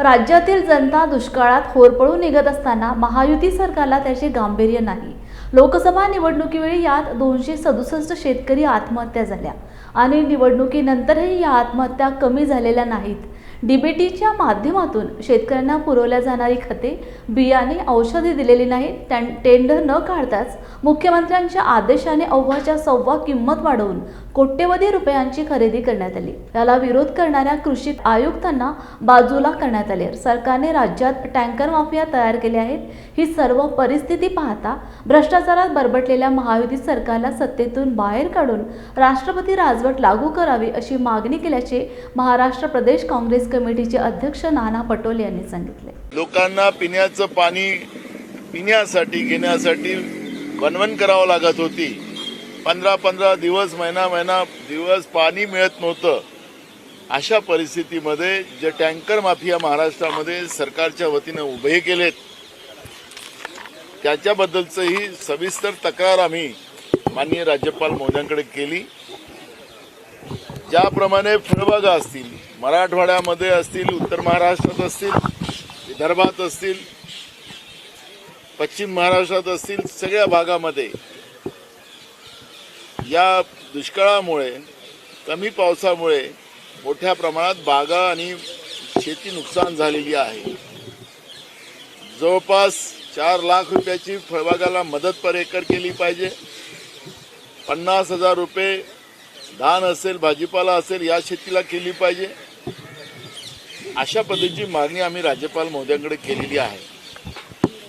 राज्यातील जनता दुष्काळात होरपळून निघत असताना महायुती सरकारला त्याचे गांभीर्य नाही. लोकसभा निवडणुकीवेळी यात दोनशे सदुसष्ट शेतकरी आत्महत्या झाल्या आणि निवडणुकीनंतरही या आत्महत्या कमी झालेल्या नाहीत. डीबीटीच्या माध्यमातून शेतकऱ्यांना पुरवल्या जाणारी खते बियाणे औषधे दिलेली नाहीत. त्यां- टेंडर न काढताच मुख्यमंत्र्यांच्या आदेशाने अव्वाच्या सव्वा किंमत वाढवून कोट्यवधी रुपयांची खरेदी करण्यात आली. याला विरोध करणाऱ्या कृषी आयुक्तांना बाजूला करण्यात आले. सरकारने राज्यात टँकर माफिया तयार केले आहेत. ही सर्व परिस्थिती पाहता भ्रष्टाचारात बरबटलेल्या महायुती सरकारला सत्तेतून बाहेर काढून राष्ट्रपती राजवट लागू करावी अशी मागणी केल्याचे महाराष्ट्र प्रदेश काँग्रेस कमिटीचे अध्यक्ष नाना पटोले यांनी सांगितले. लोकांना पिण्याचं पाणी पिण्यासाठी घेण्यासाठी वनवन करावं लागत होती. पंधरा पंधरा दिवस महिना महिना दिवस पाणी मिळत नव्हतं. अशा परिस्थितीमध्ये जे टँकर माफिया महाराष्ट्रामध्ये सरकारच्या वतीनं उभे केलेत त्याच्याबद्दलचंही सविस्तर तक्रार आम्ही माननीय राज्यपाल मोद्यांकडे केली. ज्याप्रमाणे फळबागा असतील मराठवाड्यामध्ये असतील उत्तर महाराष्ट्रात असतील विदर्भात असतील पश्चिम महाराष्ट्रात असतील सगळ्या भागामध्ये या दुष्काळामुळे कमी पावसामुळे मोठ्या प्रमाणात बागा आणि शेती नुकसान झालेली आहे. जवळपास चार लाख रुपयाची फळबागाला मदत पर एकर केली पाहिजे. पन्नास हजार रुपये धान असेल भाजीपाला असेल या शेतीला केली पाहिजे. अशा पद्धतीची मागणी आम्ही राज्यपाल महोदयांकडे केलेली आहे.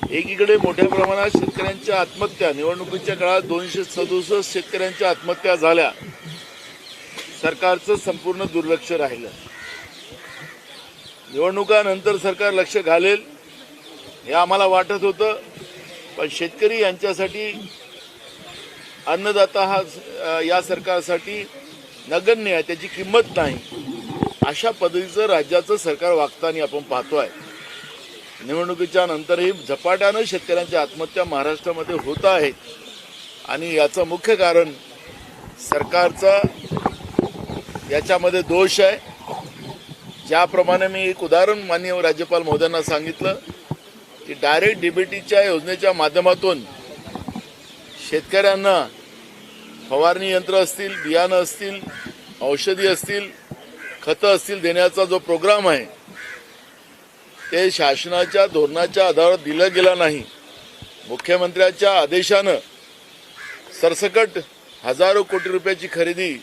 एकीकडे मोठ्या प्रमाणात शेतकऱ्यांच्या आत्महत्या निवडणुकीच्या काळात दोनशे सदुसष्ट शेतकऱ्यांच्या आत्महत्या झाल्या. सरकारचं संपूर्ण दुर्लक्ष राहिलं. निवडणुकानंतर सरकार लक्ष घालेल हे आम्हाला वाटत होतं. पण शेतकरी यांच्यासाठी अन्नदाता हा या सरकारसाठी नगण्य आहे त्याची किंमत नाही. अशा पद्धतीचं राज्याचं सरकार वागताना आपण पाहतो आहे निवडणुकीच्या नंतरही झपाट्यानं शेतकऱ्यांच्या आत्महत्या महाराष्ट्रामध्ये होत आहेत आणि याचं मुख्य कारण सरकारचा याच्यामध्ये दोष आहे. ज्याप्रमाणे मी एक उदाहरण माननीय राज्यपाल महोदयांना सांगितलं की डायरेक्ट डीबीटीच्या योजनेच्या माध्यमातून शेतकऱ्यांना फवारणी यंत्र असतील बियाणं असतील औषधी असतील खतं असतील देण्याचा जो प्रोग्राम आहे ते शासनाच्या धोरणाच्या आधारावर दिलं गेलं नाही. मुख्यमंत्र्याच्या आदेशानं सरसकट हजारो कोटी रुपयाची खरेदी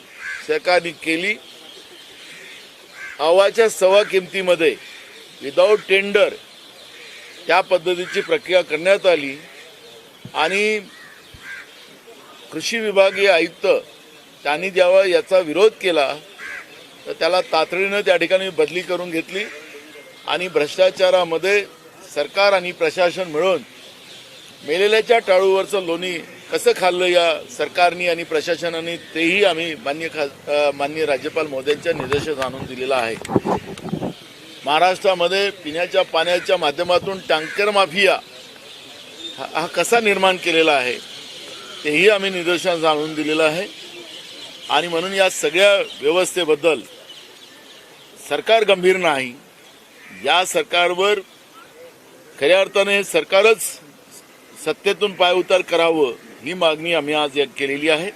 सरकारने केली. अवाच्या सव्वा किमतीमध्ये विदाऊट टेंडर त्या पद्धतीची प्रक्रिया करण्यात आली. आणि कृषी विभागीय आयुक्त त्यांनी जेव्हा याचा विरोध केला तर त्याला तातडीनं त्या ठिकाणी बदली करून घेतली. आणि भ्रष्टाचारामध्ये सरकार आणि प्रशासन मिळून मेलेल्याच्या टाळूवरचं लोणी कसं खाल्लं या सरकारनी आणि प्रशासनाने तेही आम्ही मान्य खा मान्य राज्यपाल मोदयांच्या निर्देशात आणून दिलेलं आहे. महाराष्ट्रामध्ये पिण्याच्या पाण्याच्या माध्यमातून टँकर माफिया हा हा कसा निर्माण केलेला आहे तेही आम्ही निदर्शनास आणून दिलेलं आहे. आणि म्हणून या सगळ्या व्यवस्थेबद्दल सरकार गंभीर नाही या सरकारवर खऱ्या अर्थाने सरकारच सत्तेतून पायउतार करावं ही मागणी आम्ही आज केलेली आहे.